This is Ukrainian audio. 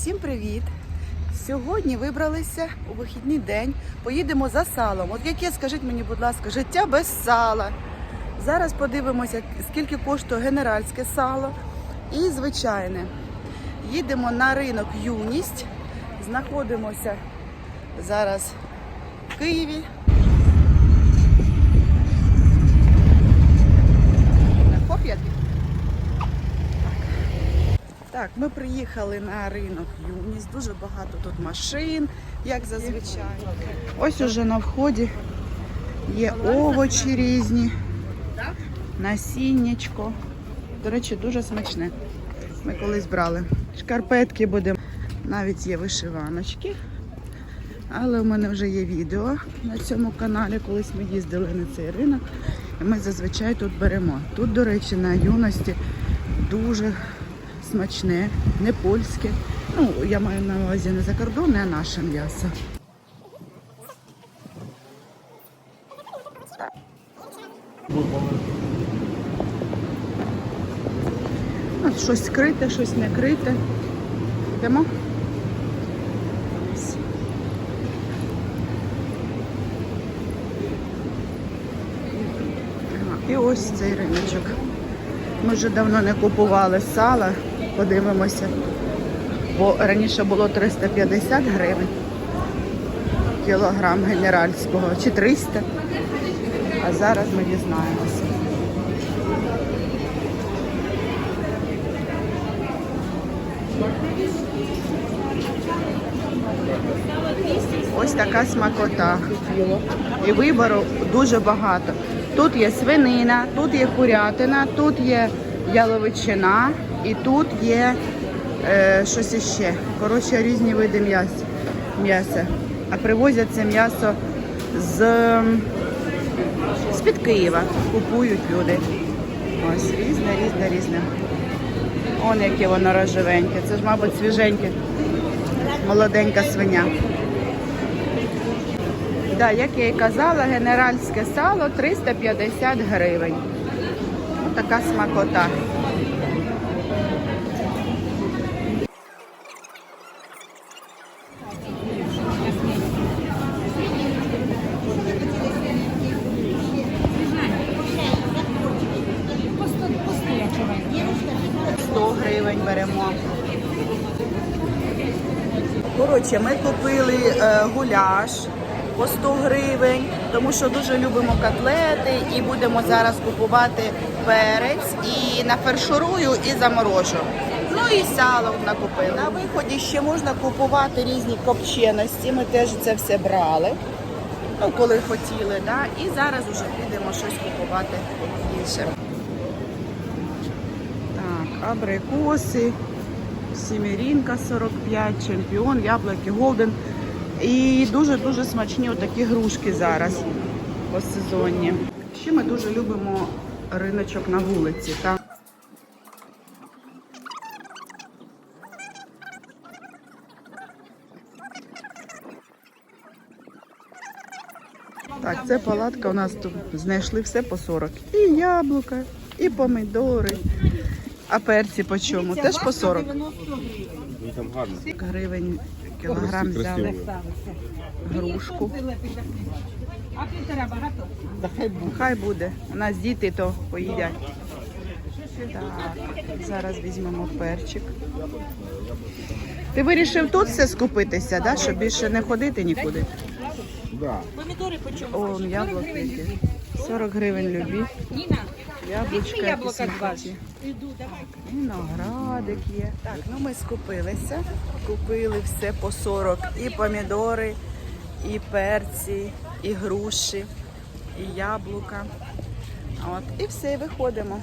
Всім привіт! Сьогодні вибралися у вихідний день. Поїдемо за салом. От яке, скажіть мені, будь ласка, життя без сала. Зараз подивимося, скільки коштує генеральське сало і звичайне. Їдемо на ринок Юність. Знаходимося зараз в Києві. Хоп, я так, ми приїхали на ринок Юність. Дуже багато тут машин, як зазвичай. Ось уже на вході є овочі різні, насіннячко. До речі, дуже смачне. Ми колись брали. Шкарпетки будемо. Навіть є вишиваночки. Але в мене вже є відео на цьому каналі, колись ми їздили на цей ринок. І ми зазвичай тут беремо. Тут, до речі, на юності дуже смачне, не польське. Ну, я маю на увазі не закордонне, а наше м'ясо. От щось скрите, щось не крите. Йдемо. І ось цей риночок. Ми вже давно не купували сала. Подивимося. Бо раніше було 350 гривень кілограм генеральського чи 300. А зараз ми дізнаємося. Ось така смакота. І вибору дуже багато. Тут є свинина, тут є курятина, тут є яловичина і тут є е, щось іще. Коротше, різні види м'яса. м'яса. А привозять це м'ясо з, з-під Києва. Купують люди. Ось різне, різне, різне. Он яке воно рожевеньке. Це ж, мабуть, свіженьке. Молоденька свиня. Да, як я і казала, генеральське сало 350 гривень. Ось така смакота. По 100, по 100, якщо ви. 100 гривень беремо. Коротше, ми купили е, гуляш по 100 гривень, тому що дуже любимо котлети і будемо зараз купувати перець і нафарширую і заморожу. Ну і сало накупили. На виході ще можна купувати різні копченості. Ми теж це все брали. Ну, коли хотіли, да? і зараз вже підемо щось купувати інше. Так, абрикоси, сімірінка 45, чемпіон, яблуки, голден. І дуже-дуже смачні отакі грушки зараз по сезонні. Ще ми дуже любимо риночок на вулиці. Так? Так, це палатка у нас тут знайшли все по 40. І яблука, і помідори. А перці по чому? Теж по 40 Ну там гарно. гривень кілограм взяли грушку. А півтора багато? Хай буде. У нас діти то поїдять. Так, зараз візьмемо перчик. Ти вирішив тут все скупитися, да? щоб більше не ходити нікуди? Да. Помідори по чому? О, яблуки. які. 40 гривень любі. Ніна, Яблучка яблука два. Виноградик є. Так, ну ми скупилися. Купили все по 40. І помідори, і перці, і груші, і яблука. От, І все, і виходимо.